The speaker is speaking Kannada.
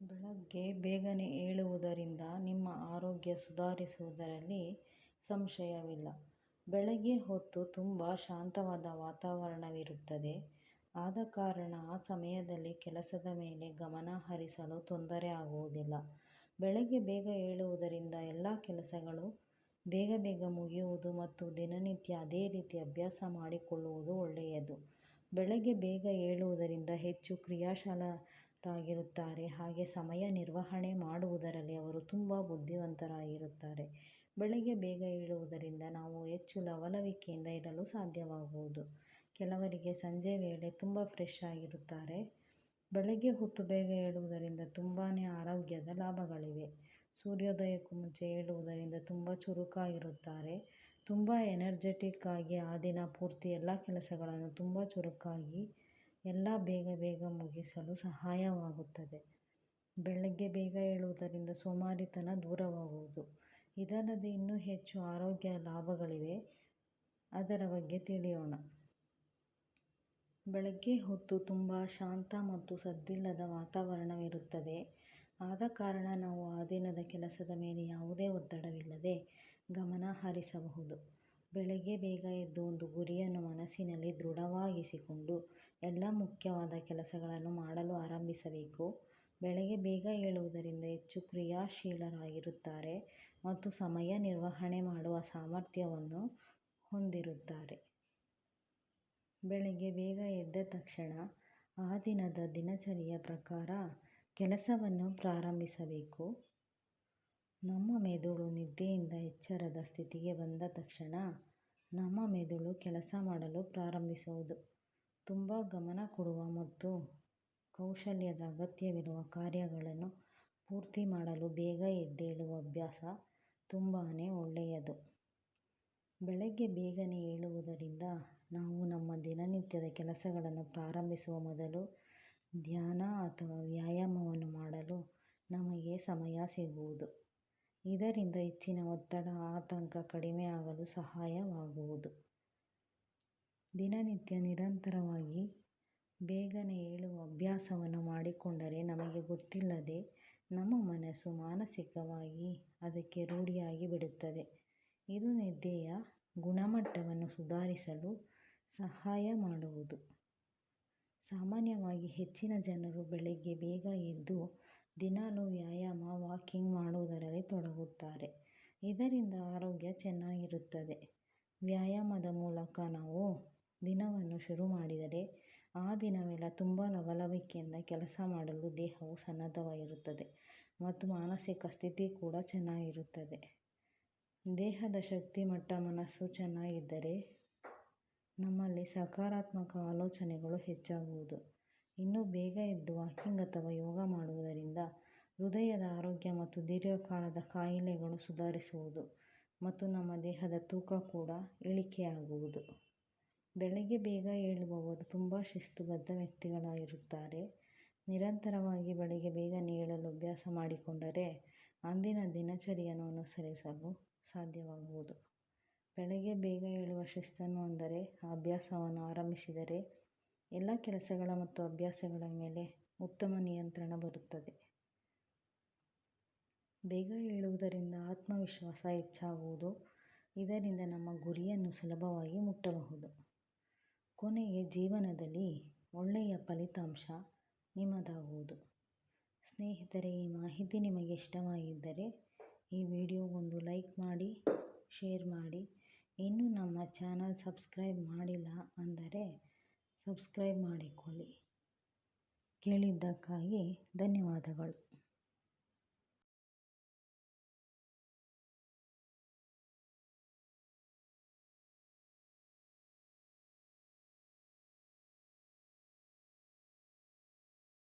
ಬೆಳಗ್ಗೆ ಬೇಗನೆ ಏಳುವುದರಿಂದ ನಿಮ್ಮ ಆರೋಗ್ಯ ಸುಧಾರಿಸುವುದರಲ್ಲಿ ಸಂಶಯವಿಲ್ಲ. ಬೆಳಗ್ಗೆ ಹೊತ್ತು ತುಂಬ ಶಾಂತವಾದ ವಾತಾವರಣವಿರುತ್ತದೆ. ಆದ ಕಾರಣ ಆ ಸಮಯದಲ್ಲಿ ಕೆಲಸದ ಮೇಲೆ ಗಮನ ಹರಿಸಲು ತೊಂದರೆ ಆಗುವುದಿಲ್ಲ. ಬೆಳಗ್ಗೆ ಬೇಗ ಏಳುವುದರಿಂದ ಎಲ್ಲ ಕೆಲಸಗಳು ಬೇಗ ಬೇಗ ಮುಗಿಯುವುದು ಮತ್ತು ದಿನನಿತ್ಯ ಅದೇ ರೀತಿ ಅಭ್ಯಾಸ ಮಾಡಿಕೊಳ್ಳುವುದು ಒಳ್ಳೆಯದು. ಬೆಳಗ್ಗೆ ಬೇಗ ಏಳುವುದರಿಂದ ಹೆಚ್ಚು ಕ್ರಿಯಾಶೀಲರಾಗಿರುತ್ತಾರೆ ಹಾಗೆ ಸಮಯ ನಿರ್ವಹಣೆ ಮಾಡುವುದರಲ್ಲಿ ಅವರು ತುಂಬ ಬುದ್ಧಿವಂತರಾಗಿರುತ್ತಾರೆ. ಬೆಳಗ್ಗೆ ಬೇಗ ಏಳುವುದರಿಂದ ನಾವು ಹೆಚ್ಚು ಲವಲವಿಕೆಯಿಂದ ಇರಲು ಸಾಧ್ಯವಾಗುವುದು. ಕೆಲವರಿಗೆ ಸಂಜೆ ವೇಳೆ ತುಂಬ ಫ್ರೆಶ್ ಆಗಿರುತ್ತಾರೆ. ಬೆಳಗ್ಗೆ ಹೊತ್ತು ಬೇಗ ಏಳುವುದರಿಂದ ತುಂಬಾ ಆರೋಗ್ಯದ ಲಾಭಗಳಿವೆ. ಸೂರ್ಯೋದಯಕ್ಕೂ ಮುಂಚೆ ಏಳುವುದರಿಂದ ತುಂಬ ಚುರುಕಾಗಿರುತ್ತಾರೆ. ತುಂಬ ಎನರ್ಜೆಟಿಕ್ ಆಗಿ ಆ ದಿನ ಪೂರ್ತಿ ಎಲ್ಲ ಕೆಲಸಗಳನ್ನು ತುಂಬ ಚುರುಕಾಗಿ ಎಲ್ಲ ಬೇಗ ಬೇಗ ಮುಗಿಸಲು ಸಹಾಯವಾಗುತ್ತದೆ. ಬೆಳಗ್ಗೆ ಬೇಗ ಏಳುವುದರಿಂದ ಸೋಮಾರಿತನ ದೂರವಾಗುವುದು. ಇದಲ್ಲದೆ ಇನ್ನೂ ಹೆಚ್ಚು ಆರೋಗ್ಯ ಲಾಭಗಳಿವೆ. ಅದರ ಬಗ್ಗೆ ತಿಳಿಯೋಣ. ಬೆಳಗ್ಗೆ ಹೊತ್ತು ತುಂಬ ಶಾಂತ ಮತ್ತು ಸದ್ದಿಲ್ಲದ ವಾತಾವರಣವಿರುತ್ತದೆ. ಆದ ಕಾರಣ ನಾವು ಆ ದಿನದ ಕೆಲಸದ ಮೇಲೆ ಯಾವುದೇ ಒತ್ತಡವಿಲ್ಲದೆ ಗಮನ ಹರಿಸಬಹುದು. ಬೆಳಗ್ಗೆ ಬೇಗ ಎದ್ದು ಒಂದು ಗುರಿಯನ್ನು ಮನಸ್ಸಿನಲ್ಲಿ ದೃಢವಾಗಿಸಿಕೊಂಡು ಎಲ್ಲ ಮುಖ್ಯವಾದ ಕೆಲಸಗಳನ್ನು ಮಾಡಲು ಆರಂಭಿಸಬೇಕು. ಬೆಳಗ್ಗೆ ಬೇಗ ಏಳುವುದರಿಂದ ಹೆಚ್ಚು ಕ್ರಿಯಾಶೀಲರಾಗಿರುತ್ತಾರೆ ಮತ್ತು ಸಮಯ ನಿರ್ವಹಣೆ ಮಾಡುವ ಸಾಮರ್ಥ್ಯವನ್ನು ಹೊಂದಿರುತ್ತಾರೆ. ಬೆಳಗ್ಗೆ ಬೇಗ ಎದ್ದ ತಕ್ಷಣ ಆ ದಿನದ ದಿನಚರಿಯ ಪ್ರಕಾರ ಕೆಲಸವನ್ನು ಪ್ರಾರಂಭಿಸಬೇಕು. ನಮ್ಮ ಮೆದುಳು ನಿದ್ದೆಯಿಂದ ಎಚ್ಚರದ ಸ್ಥಿತಿಗೆ ಬಂದ ತಕ್ಷಣ ನಮ್ಮ ಮೆದುಳು ಕೆಲಸ ಮಾಡಲು ಪ್ರಾರಂಭಿಸುವುದು. ತುಂಬ ಗಮನ ಕೊಡುವ ಮತ್ತು ಕೌಶಲ್ಯದ ಅಗತ್ಯವಿರುವ ಕಾರ್ಯಗಳನ್ನು ಪೂರ್ತಿ ಮಾಡಲು ಬೇಗ ಎದ್ದೇಳುವ ಅಭ್ಯಾಸ ತುಂಬಾನೇ ಒಳ್ಳೆಯದು. ಬೆಳಗ್ಗೆ ಬೇಗನೆ ಏಳುವುದರಿಂದ ನಾವು ನಮ್ಮ ದಿನನಿತ್ಯದ ಕೆಲಸಗಳನ್ನು ಪ್ರಾರಂಭಿಸುವ ಮೊದಲು ಧ್ಯಾನ ಅಥವಾ ವ್ಯಾಯಾಮವನ್ನು ಮಾಡಲು ನಮಗೆ ಸಮಯ ಸಿಗುವುದು. ಇದರಿಂದ ಹೆಚ್ಚಿನ ಒತ್ತಡ, ಆತಂಕ ಕಡಿಮೆ ಆಗಲು ಸಹಾಯವಾಗುವುದು. ದಿನನಿತ್ಯ ನಿರಂತರವಾಗಿ ಬೇಗನೆ ಏಳುವ ಅಭ್ಯಾಸವನ್ನು ಮಾಡಿಕೊಂಡರೆ ನಮಗೆ ಗೊತ್ತಿಲ್ಲದೆ ನಮ್ಮ ಮನಸ್ಸು ಮಾನಸಿಕವಾಗಿ ಅದಕ್ಕೆ ರೂಢಿಯಾಗಿ ಬಿಡುತ್ತದೆ. ಇದು ನಿದ್ದೆಯ ಗುಣಮಟ್ಟವನ್ನು ಸುಧಾರಿಸಲು ಸಹಾಯ ಮಾಡುವುದು. ಸಾಮಾನ್ಯವಾಗಿ ಹೆಚ್ಚಿನ ಜನರು ಬೆಳಗ್ಗೆ ಬೇಗ ಎದ್ದು ದಿನಾಲೂ ವ್ಯಾಯಾಮ, ವಾಕಿಂಗ್ ಮಾಡುವುದರಲ್ಲಿ ತೊಡಗುತ್ತಾರೆ. ಇದರಿಂದ ಆರೋಗ್ಯ ಚೆನ್ನಾಗಿರುತ್ತದೆ. ವ್ಯಾಯಾಮದ ಮೂಲಕ ನಾವು ದಿನವನ್ನು ಶುರು ಮಾಡಿದರೆ ಆ ದಿನವೆಲ್ಲ ತುಂಬ ಲವಲವಿಕೆಯಿಂದ ಕೆಲಸ ಮಾಡಲು ದೇಹವು ಸನ್ನದ್ಧವಾಗಿರುತ್ತದೆ ಮತ್ತು ಮಾನಸಿಕ ಸ್ಥಿತಿ ಕೂಡ ಚೆನ್ನಾಗಿರುತ್ತದೆ. ದೇಹದ ಶಕ್ತಿ ಮಟ್ಟ ಮನಸ್ಸು ಚೆನ್ನಾಗಿದ್ದರೆ ನಮ್ಮಲ್ಲಿ ಸಕಾರಾತ್ಮಕ ಆಲೋಚನೆಗಳು ಹೆಚ್ಚಾಗುವುದು. ಇನ್ನು ಬೇಗ ಎದ್ದು ವಾಕಿಂಗ್ ಅಥವಾ ಯೋಗ ಮಾಡುವುದರಿಂದ ಹೃದಯದ ಆರೋಗ್ಯ ಮತ್ತು ದೀರ್ಘಕಾಲದ ಕಾಯಿಲೆಗಳು ಸುಧಾರಿಸುವುದು ಮತ್ತು ನಮ್ಮ ದೇಹದ ತೂಕ ಕೂಡ ಇಳಿಕೆಯಾಗುವುದು. ಬೆಳಗ್ಗೆ ಬೇಗ ಏಳುವವರು ತುಂಬ ಶಿಸ್ತುಬದ್ಧ ವ್ಯಕ್ತಿಗಳಾಗಿರುತ್ತಾರೆ. ನಿರಂತರವಾಗಿ ಬೆಳಗ್ಗೆ ಬೇಗ ಏಳಲು ಅಭ್ಯಾಸ ಮಾಡಿಕೊಂಡರೆ ಅಂದಿನ ದಿನಚರಿಯನ್ನು ಅನುಸರಿಸಲು ಸಾಧ್ಯವಾಗುವುದು. ಬೆಳಗ್ಗೆ ಬೇಗ ಏಳುವ ಶಿಸ್ತನ್ನು ಅಂದರೆ ಆ ಅಭ್ಯಾಸವನ್ನು ಆರಂಭಿಸಿದರೆ ಎಲ್ಲ ಕೆಲಸಗಳ ಮತ್ತು ಅಭ್ಯಾಸಗಳ ಮೇಲೆ ಉತ್ತಮ ನಿಯಂತ್ರಣ ಬರುತ್ತದೆ. ಬೇಗ ಏಳುವುದರಿಂದ ಆತ್ಮವಿಶ್ವಾಸ ಹೆಚ್ಚಾಗುವುದು. ಇದರಿಂದ ನಮ್ಮ ಗುರಿಯನ್ನು ಸುಲಭವಾಗಿ ಮುಟ್ಟಬಹುದು. ಕೊನೆಗೆ ಜೀವನದಲ್ಲಿ ಒಳ್ಳೆಯ ಫಲಿತಾಂಶ ನಿಮ್ಮದಾಗುವುದು. ಸ್ನೇಹಿತರೆ ಈ ಮಾಹಿತಿ ನಿಮಗೆ ಇಷ್ಟವಾಗಿದ್ದರೆ ಈ ವಿಡಿಯೋ ಒಂದು ಲೈಕ್ ಮಾಡಿ, ಶೇರ್ ಮಾಡಿ. ಇನ್ನೂ ನಮ್ಮ ಚಾನಲ್ ಸಬ್ಸ್ಕ್ರೈಬ್ ಮಾಡಿಲ್ಲ ಅಂದರೆ ಸಬ್ಸ್ಕ್ರೈಬ್ ಮಾಡಿಕೊಳ್ಳಿ. ಕೇಳಿದ್ದಕ್ಕಾಗಿ ಧನ್ಯವಾದಗಳು.